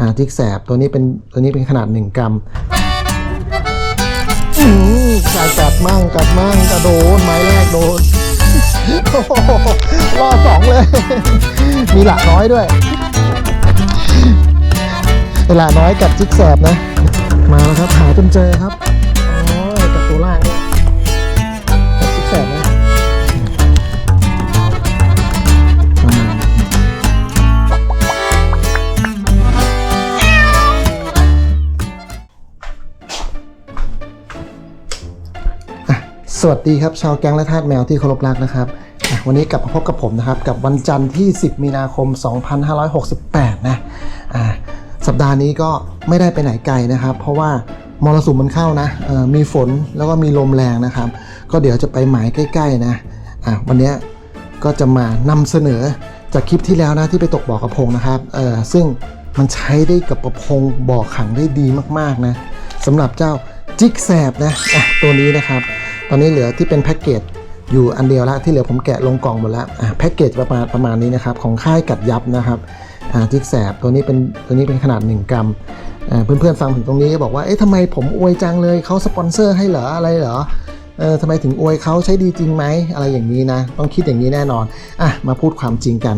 อ่าจิกแสบตัวนี้เป็นตัวนี้เป็นขนาด 1 กรัมอืมกัดกัดมั่งกัดมั่งกระโดนไม้แรกโดนโอ้โหรอสองเลย มีหลาน้อยด้วยเวลาน้อยกัดจิกแสบนะ มาแล้วครับหาจนเจอครับ วัสดีครับชาวแก๊งและทาสแมวที่เคารพรักนะครับวันนี้กลับมาพบกับผมนะครับกับวันจันทร์ที่ 10 มีนาคม 2568นะอะสัปดาห์นี้ก็ไม่ได้ไปไหนไกลนะครับ เพราะว่ามรสุมมันเข้านะมีฝนแล้วก็มีลมแรงนะครับ ก็เดี๋ยวจะไปหมายใกล้ๆนะอะวันนี้ก็จะมานำเสนอจากคลิปที่แล้วนะที่ไปตกบ่อกระพงนะครับเออซึ่งมันใช้ได้กับกระพงบ่อขังได้ดีมากๆนะสำหรับเจ้าจิกแสบนะะตัวนี้นะครับ ตอนนี้เหลือที่เป็นแพ็กเกจอยู่อันเดียวละที่เหลือผมแกะลงกล่องหมดแล้วอะแพ็กเกจประมาณประมาณนี้นะครับของค่ายกัดยับนะครับจิกแสบตัวนี้เป็นตัวนี้เป็นขนาด 1 กรัมเพื่อนๆฟังถึงตรงนี้ก็บอกว่าเอ๊ะทำไมผมอวยจังเลยเขาสปอนเซอร์ให้เหรออะไรเหรอเออทำไมถึงอวยเขาใช้ดีจริงไหมอะไรอย่างนี้นะต้องคิดอย่างนี้แน่นอนอะมาพูดความจริงกัน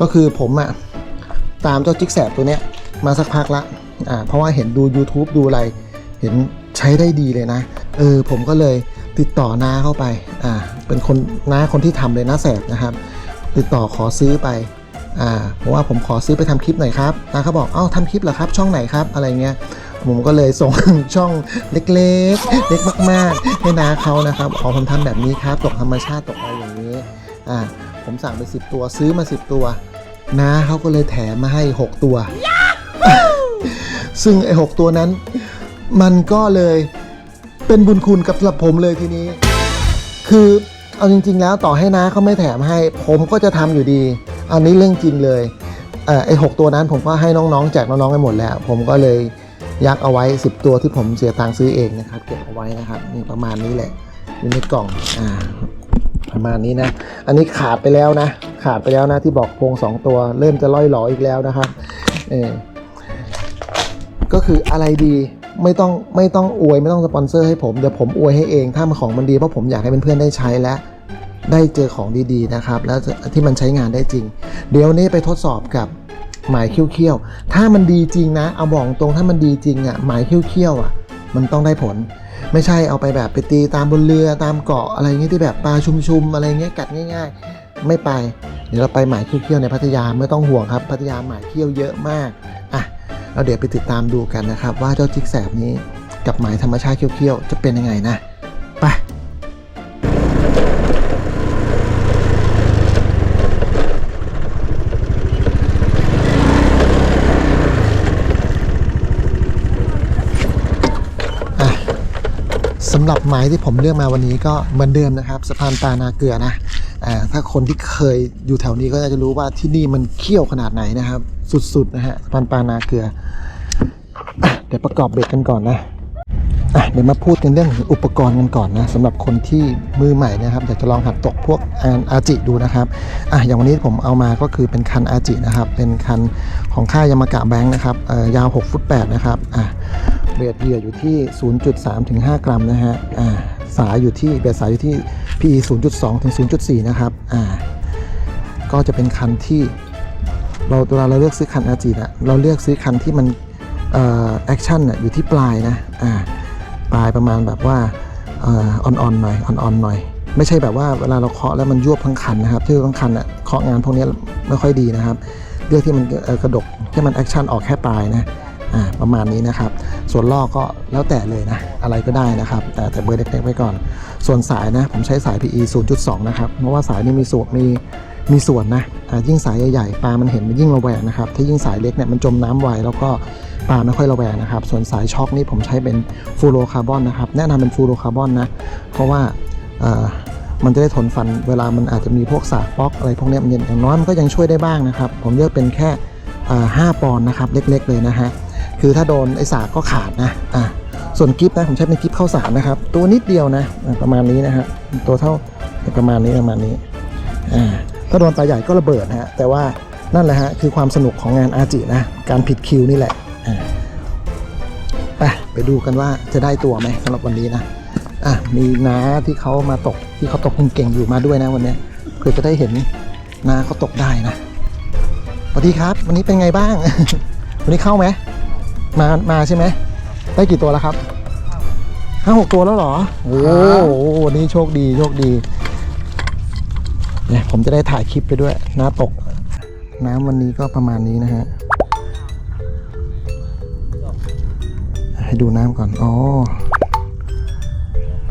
ก็คือผมอะตามเจ้าจิกแสบตัวเนี้ยมาสักพักละอ่าเพราะว่าเห็นดู YouTube ดูอะไรเห็นใช้ได้ดีเลยนะเออผมก็เลย ติดต่อน้าเข้าไป อ่า เป็นคนน้าคนที่ทำเลยน้าแสบนะครับ ติดต่อขอซื้อไป อ่าเพราะว่าผมขอซื้อไปทำคลิปหน่อยครับน้าเขาบอก เอ้าทำคลิปเหรอครับ ช่องไหนครับ อะไรเงี้ย ผมก็เลยส่งช่องเล็กๆ เล็กมากๆให้น้าเขานะครับอ๋อผมทำแบบนี้ครับ ตกธรรมชาติตกอะไรอย่างนี้ อ่า ผมสั่งไป 10 ตัว ซื้อมา 10 ตัว น้าเขาก็เลยแถมมาให้ 6 ตัว ซึ่งไอ้หตัวนั้น มันก็เลย เป็นบุญคุณกับสำหรับผมเลยทีนี้ คือเอาจริง ๆ แล้วต่อให้น้าเขาไม่แถมให้ ผมก็จะทำอยู่ดี อันนี้เรื่องจริงเลยเอ่อไอ้หตัวนั้นผมก็ให้น้องๆแจกน้องๆไปหมดแล้ว ผมก็เลยยักเอาไว้ 10 ตัวที่ผมเสียตังค์ซื้อเองนะครับเก็บเอาไว้นะครับนี่ประมาณนี้แหละอยู่ในกล่องอ่าประมาณนี้นะ อันนี้ขาดไปแล้วนะ ขาดไปแล้วนะที่บอกโพงสองตัว เริ่มจะล่อยหลออีกแล้วนะครับเออก็คืออะไรดี ไม่ต้องไม่ต้องอวยไม่ต้องสปอนเซอร์ให้ผมเดี๋ยวผมอวยให้เองถ้ามันของมันดีเพราะผมอยากให้เพื่อนๆได้ใช้และได้เจอของดีๆนะครับ แล้วที่มันใช้งานได้จริง เดี๋ยวนี้ไปทดสอบกับหมายเขี้ยวๆถ้ามันดีจริงนะ เอาบอกตรงถ้ามันดีจริงอะหมายเขี้ยวๆอะ มันต้องได้ผล ไม่ใช่เอาไปแบบไปตีตามบนเรือตามเกาะอะไรเงี้ยที่แบบปลาชุมๆอะไรเงี้ยกัดง่าย ๆ ไม่ไป เดี๋ยวเราไปหมายเขี้ยวๆในพัทยาไม่ต้องห่วงครับพัทยาหมายเขี้ยวเยอะมากอะ เราเดี๋ยวไปติดตามดูกันนะครับ ว่าเจ้าจิกแสบนี้กับหมายธรรมชาติเขี้ยวๆ จะเป็นยังไงนะไปสำหรับหมายที่ผมเลือกมาวันนี้ก็เหมือนเดิมนะครับสะพานปานาเกลือนะ อ่าถ้าคนที่เคยอยู่แถวนี้ก็น่าจะรู้ว่าที่นี่มันเขี้ยวขนาดไหนนะครับ สุดๆนะฮะสะพานปลานาเกลืออเดี๋ยวประกอบเบ็ดกันก่อนนะอะเดี๋ยวมาพูดกันเรื่องอุปกรณ์กันก่อนนะสำหรับคนที่มือใหม่นะครับอยากจะลองหัดตกพวกอานอาจิดูนะครับอะอย่างวันนี้ผมเอามาก็คือเป็นคันอาจินะครับ เป็นคันของค่ายยามากะแบงค์นะครับเอ่อยาว 6 ฟุต8นะครับอะเบสเหยื่ออยู่ที่ 0.3ถึง5กรัมนะฮะอ่า สายอยู่ที่เบสสายอยู่ที่ PE 0.2 ถึง 0.4 นะครับ อ่า ก็จะเป็นคันที่ เราเวลาเราเลือกซื้อคันอาจีนะเราเลือกซื้อคันที่มันเอ่อแอคชั่นน่ะอยู่ที่ปลายนะ อ่า ปลายประมาณแบบว่าอ่อนๆหน่อยอ่อนๆหน่อย ไม่ใช่แบบว่าเวลาเราเคาะแล้วมันยวบทั้งคันนะครับที่ทั้งคันอะเคาะงานพวกนี้ไม่ค่อยดีนะครับ เลือกที่มันกระดกที่มันแอคชั่นออกแค่ปลายนะ อ่า ประมาณนี้นะครับ ส่วนลอกก็แล้วแต่เลยนะ อะไรก็ได้นะครับ แต่แต่เบอร์เล็กๆไว้ก่อน ส่วนสายนะ ผมใช้สาย PE 0.2 นะครับ เพราะว่าสายนี่มีส่วนมีมีส่วนนะยิ่งสายใหญ่ๆปลามันเห็นมันยิ่งระแวงนะครับ ถ้ายิ่งสายเล็กเนี่ยมันจมน้ำไวแล้วก็ปลาไม่ค่อยระแวงนะครับ ส่วนสายช็อคนี่ผมใช้เป็นฟูโรคาร์บอนนะครับ แนะนำเป็นฟูโรคาร์บอนนะ เพราะว่ามันจะได้ทนฟันเวลามันอาจจะมีพวกสากป๊อกอะไรพวกนี้มันอย่างน้อยมันก็ยังช่วยได้บ้างนะครับ ผมเลือกเป็นแค่5ปอนด์นะครับเล็กๆเลยนะฮะ คือถ้าโดนไอ้สากก็ขาดนะอะส่วนกิฟนะผมใช้เป็นกิฟเข้าสารนะครับ ตัวนิดเดียวนะประมาณนี้นะฮะตัวเท่าประมาณนี้ประมาณนี้อ่าถ้าโดนปลาใหญ่ก็ระเบิดนะฮะแต่ว่านั่นแหละฮะคือความสนุกของงานอาจินะการผิดคิวนี่แหละอ่าไปไปดูกันว่าจะได้ตัวไหมสำหรับวันนี้นะอะมีน้าที่เขามาตกที่เขาตกเก่งอยู่มาด้วยนะวันนี้เพื่อจะได้เห็นน้าเขาตกได้นะสวัสดีครับ วันนี้เป็นไงบ้าง วันนี้เข้าไหม มามาใช่ไหม ได้กี่ตัวแล้วครับห้าหกตัวแล้วเหรอ โอ้โหวันนี้โชคดีโชคดีเนี่ยผมจะได้ถ่ายคลิปไปด้วยน้าตก น้ำวันนี้ก็ประมาณนี้นะฮะ ให้ดูน้ำก่อน อ๋อ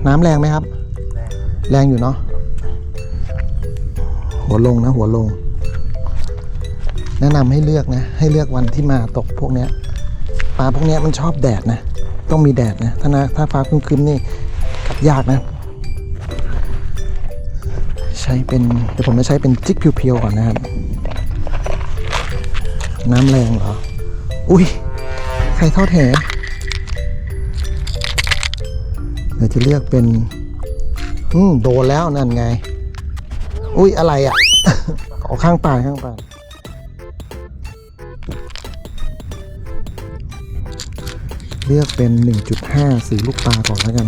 น้ำแรงไหมครับ แรงอยู่เนาะ หัวลงนะ หัวลง แนะนำให้เลือกนะ ให้เลือกวันที่มาตกพวกเนี้ย ปลาพวกนี้มันชอบแดดนะ ต้องมีแดดนะ ถ้านะถ้าฟ้าครึ้มๆนี่กัดยากนะ ใช้เป็นเดี๋ยวผมจะใช้เป็นจิกเพียวๆก่อนนะครับ น้ำแรงเหรอ อุ้ยใครทอดแหเดี๋ยวจะเลือกเป็น อืมโดนแล้วนั่นไง อุ้ยอะไรอะ ขอข้างปากข้างปาก เลือกเป็น 1.5 สีลูกปลาก่อนแล้วกัน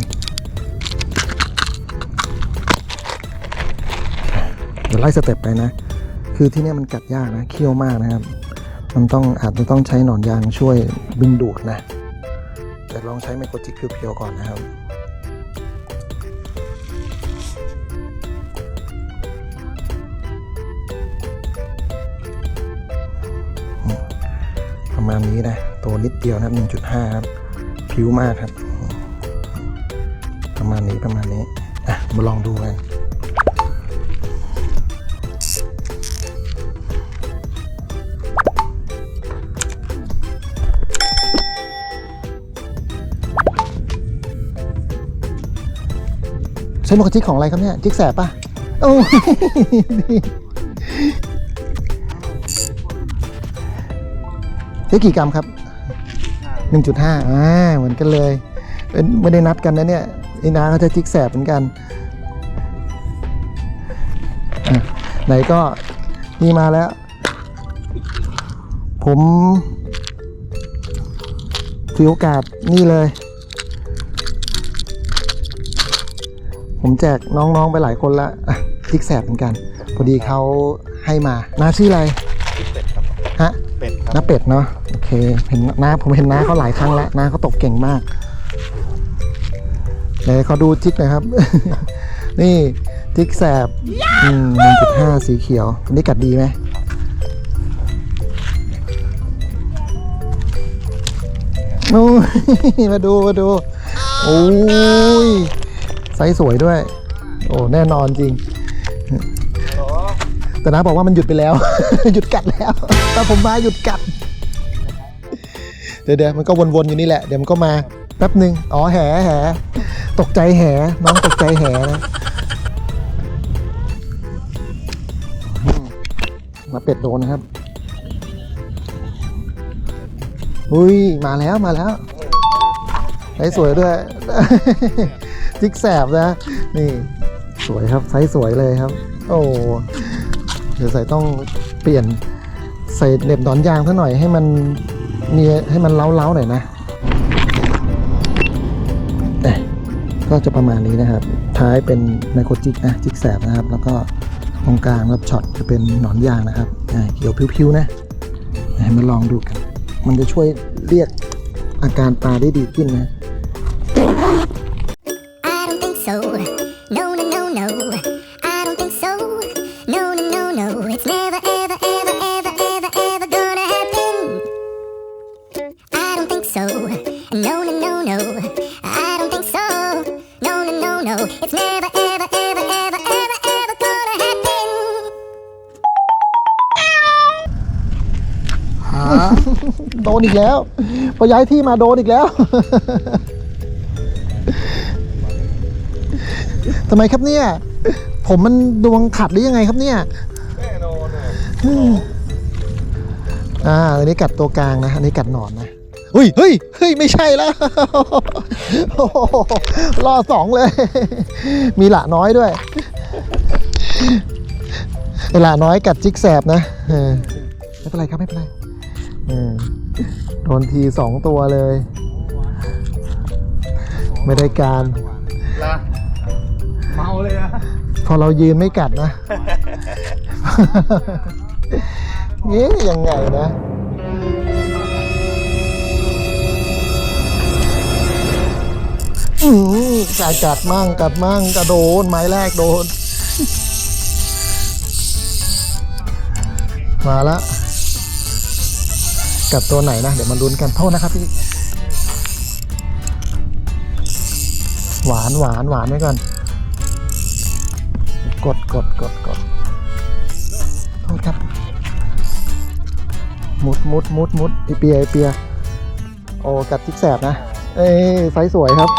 เดี๋ยวไล่สเต็ปไปนะ คือที่นี่มันกัดยากนะ เคี้ยวมากนะครับ มันต้องอาจจะต้องใช้หนอนยางช่วยดึงดูดนะ แต่ลองใช้ไมโครจิกเพียวๆก่อนนะครับประมาณนี้นะ ตัวนิดเดียวนะ1.5 ครับ ผิวมากครับ ประมาณนี้ประมาณนี้อะมาลองดูกันใช้นกกระจิกของอะไรครับเนี่ย จิกแสบปะโอ้ยใช้กี่กรัมครับ 1.5อ่าเหมือนกันเลยเอ้ยไม่ได้นัดกันนะเนี่ยไอ้นาเขาจะจิกแสบเหมือนกันอะไหนก็นี่มาแล้ว ผมถือโอกาสนี่เลย ผมแจกน้องๆไปหลายคนละอะจิกแสบเหมือนกัน พอดีเขาให้มาน้าชื่ออะไร เป็ดครับ ฮะ เป็ดครับน้าเป็ดเนาะ โอเคเห็นน้าผมเห็นน้าเขาหลายครั้งแล้วน้าเขาตกเก่งมากไหนเขาดูจิกน่อยครับ นี่จิกแสบหนึ่งจุดห้าสีเขียวอันนี้กัดดีไหมโอ้มาดูมาดูโอ้ยไซส์สวยด้วย โอ้แน่นอนจริง แต่น้าบอกว่ามันหยุดไปแล้ว หยุดกัดแล้วแต่ผมมาหยุดกัด เดี๋ยวเดี๋ยวมันก็วนๆอยู่นี่แหละ เดี๋ยวมันก็มาแป๊บหนึ่งอ๋อแหแหตกใจแหน้องตกใจแหนะมาเป็ดโดนนะครับอุ้ยมาแล้วมาแล้วไซส์สวยด้วย จิกแสบนะ นี่ สวยครับไซส์สวยเลยครับ โอ้เดี๋ยวใส่ต้องเปลี่ยนใส่เหน็บหนอนยางซะหน่อยให้มัน มีให้มันเล้าๆหน่อยนะก็จะประมาณนี้นะครับ ท้ายเป็นไมโครจิกนะจิกแสบนะครับ แล้วก็ตรงกลางรับช็อตจะเป็นหนอนยางนะครับอ่าเขียวพิ้วๆนะให้มาลองดูกัน มันจะช่วยเรียกอาการปลาได้ดีขึ้นนะ I don't think so. โดนอีกแล้ว พอย้ายที่มาโดนอีกแล้ว ทำไมครับเนี่ย ผมมันดวงขัดหรือยังไงครับเนี่ยแน่นอนอะอ่าอันนี้กัดตัวกลางนะ อันนี้กัดหนอนนะเฮ้ยเฮ้ยเฮ้ย ไม่ใช่แล้วโอ้โหรอสองเลย มีหละน้อยด้วยไอหละน้อยกัดจิกแสบนะเออไม่เป็นไรครับ ไม่เป็นไรเออ โดนทีสองตัวเลย ไม่ได้การ ละเมาเลยอะพอเรายืนไม่กัดนะนี่ยังไงนะอืมกัดกัดมั่งกัดมั่งกระโดนไม้แรกโดน มาละ กัดตัวไหนนะ เดี๋ยวมาลุ้นกันโทษนะครับพี่หวานหวานหวานไว้ก่อน กดกดกดกดโทษครับมุดมุดมุดมุดไอเปียไอเปียโอ้กัดทิกแสบนะ เอ้ไซส์สวยครับ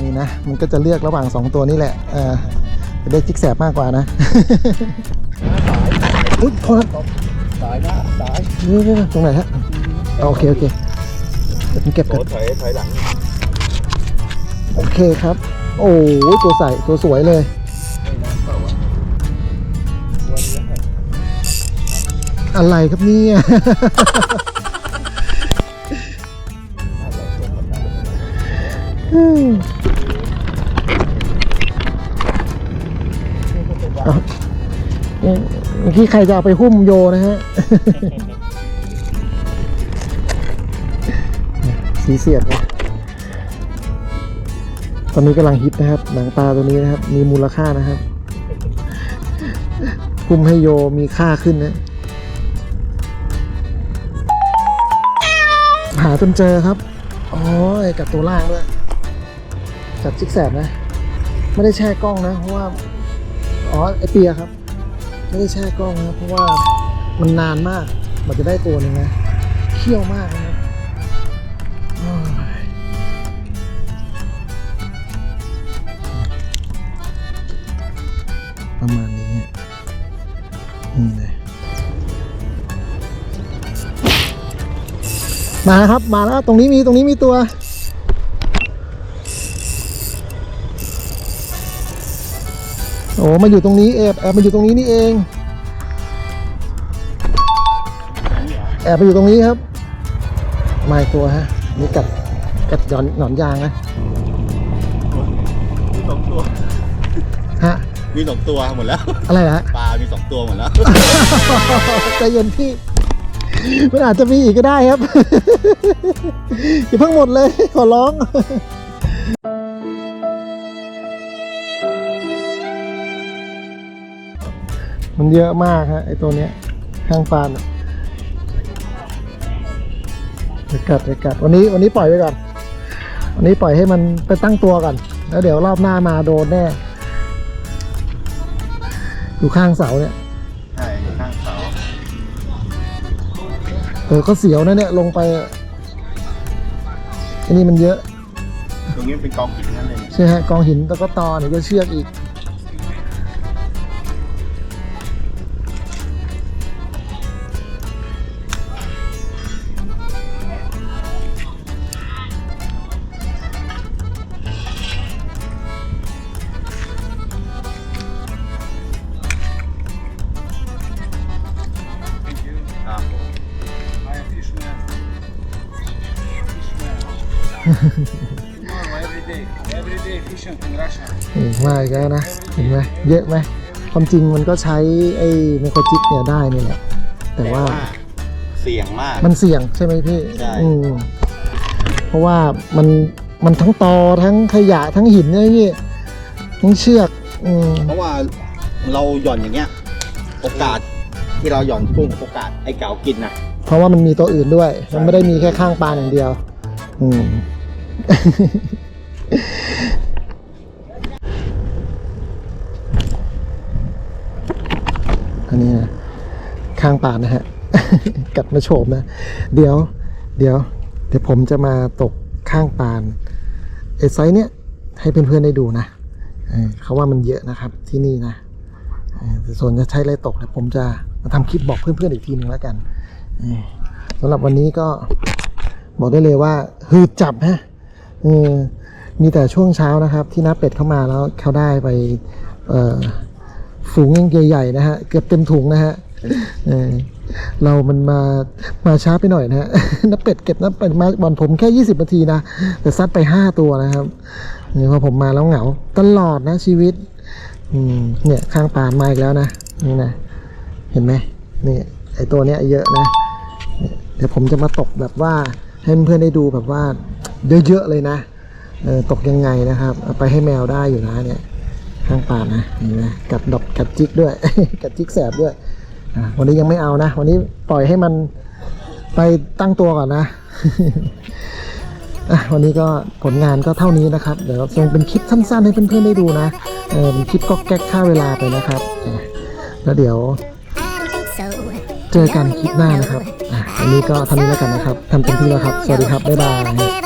นี่นะ มันก็จะเลือกระหว่างสองตัวนี่แหละเออจะได้จิกแสบมากกว่านะอุ้ยโทษครับ สายน้าสายนี่นี่ตรงไหนฮะเอาโอเคโอเคเดี๋ยวผมเก็บโถกันถอยถอยหลังโอเคครับ โอ้ยตัวใสตัวสวยเลย อะไรครับเนี่ยเอา เมื่อกี้ใครจะเอาไปหุ้มโยนะฮะ สีเสียดนะตอนนี้กำลังฮิตนะครับ หนังปลาตัวนี้นะครับ มีมูลค่านะครับ หุ้มให้โยมีค่าขึ้นนะ หาจนเจอครับ โอ้ยกับตัวล่างด้วยจับจิกแสบนะ ไม่ได้แช่กล้องนะ เพราะว่า อ๋อ ไอเปียครับ ไม่ได้แช่กล้องนะเพราะว่ามันนานมากมันจะได้ตัวหนึ่งนะเขี้ยวมากนะครับประมาณนี้นี่เลยมาครับมาแล้วตรงนี้มีตรงนี้มีตัว โอ้มาอยู่ตรงนี้แอบแอบมาอยู่ตรงนี้นี่เอง แอบไปอยู่ตรงนี้ครับมาอีกตัวฮะนี่กัดกัดหย่อนหนอนยางนะมีสองตัวฮะมีสองตัวหมดแล้ว อะไรนะฮะปลา มีสองตัวหมดแล้วใจเย็นพี่มันอาจจะมีอีกก็ได้ครับอย่าเพิ่งหมดเลยขอร้อง มันเยอะมากฮะไอตัวเนี้ยข้างปานอะเดี๋ยวกัดเดี๋ยวกัดวันนี้วันนี้ปล่อยไปก่อน วันนี้ปล่อยให้มันไปตั้งตัวก่อน แล้วเดี๋ยวรอบหน้ามาโดนแน่ อยู่ข้างเสาเนี่ย ใช่ข้างเสาเออก็เสียวนะเนี่ยลงไปอะอันนี้มันเยอะ ตรงนี้เป็นกองหินนั่นเลย ใช่ฮะกองหินแล้วก็ตอเนี่ยก็เชือกอีก อืมมาอีกแล้วนะ เห็นไหมเยอะไหมความจริงมันก็ใช้ไอ้ไมโครจิปเนี่ยได้นี่แหละ แต่ว่าเสี่ยงมาก มันเสี่ยงใช่ไหมพี่ใช่อืมเพราะว่ามันมันทั้งตอทั้งขยะทั้งหินเนี่ยพี่ทั้งเชือกอืมเพราะว่าเราหย่อนอย่างเงี้ย โอกาสที่เราหย่อนกุ้งโอกาสไอ้เก๋ากินนะเพราะว่ามันมีตัวอื่นด้วย มันไม่ได้มีแค่ข้างปลาอย่างเดียว อืม อันนี้นะข้างปลานะฮะ กัดมาโฉมนะ เดี๋ยว เดี๋ยว เดี๋ยวผมจะมาตกข้างปานไอ้ไซส์เนี้ยให้เพื่อนๆได้ดูนะเขาว่ามันเยอะนะครับที่นี่นะส่วนจะใช้อะไรตกเนี่ยผมจะมาทำคลิปบอกเพื่อนๆอีกทีหนึ่งแล้วกันสำหรับวันนี้ก็บอกได้เลยว่าหืดจับฮะมีแต่ช่วงเช้านะครับ ที่น้าเป็ดเข้ามาแล้วเขาได้ไป เอ่อฝูงใหญ่ๆนะฮะเกือบเต็มถุงนะฮะเรามันมามาช้าไปหน่อยนะฮะน้าเป็ดเก็บน้าเป็ดมาบอลผมแค่ 20นาทีนะแต่ซัดไป 5 ตัวนะครับนี่พอผมมาแล้วเหงาตลอดนะชีวิตเนี่ยข้างป่านมาอีกแล้วนะนี่นะเห็นไหมนี่ไอตัวเนี้ยเยอะนะเนี่ยเดี๋ยวผมจะมาตกแบบว่าให้เพื่อนได้ดูแบบว่าเยอะๆเลยนะตกยังไงนะครับ ไปให้แมวได้อยู่นะเนี่ย ข้างป่านะเห็นไหมกัดดอกกัดจิกด้วย กัดจิกแสบด้วยวันนี้ยังไม่เอานะ วันนี้ปล่อยให้มันไปตั้งตัวก่อนนะวันนี้ก็ผลงานก็เท่านี้นะครับ เดี๋ยวส่งเป็นคลิปสั้นๆ ให้เพื่อนๆได้ดูนะเออเป็นคลิปก็แก๊กค่าเวลาไปนะครับ แล้วเดี๋ยว เจอกันคลิปหน้านะครับวันนี้ก็เท่านี้แล้วกันนะครับทำเต็มที่แล้วครับ สวัสดีครับ บ๊ายบาย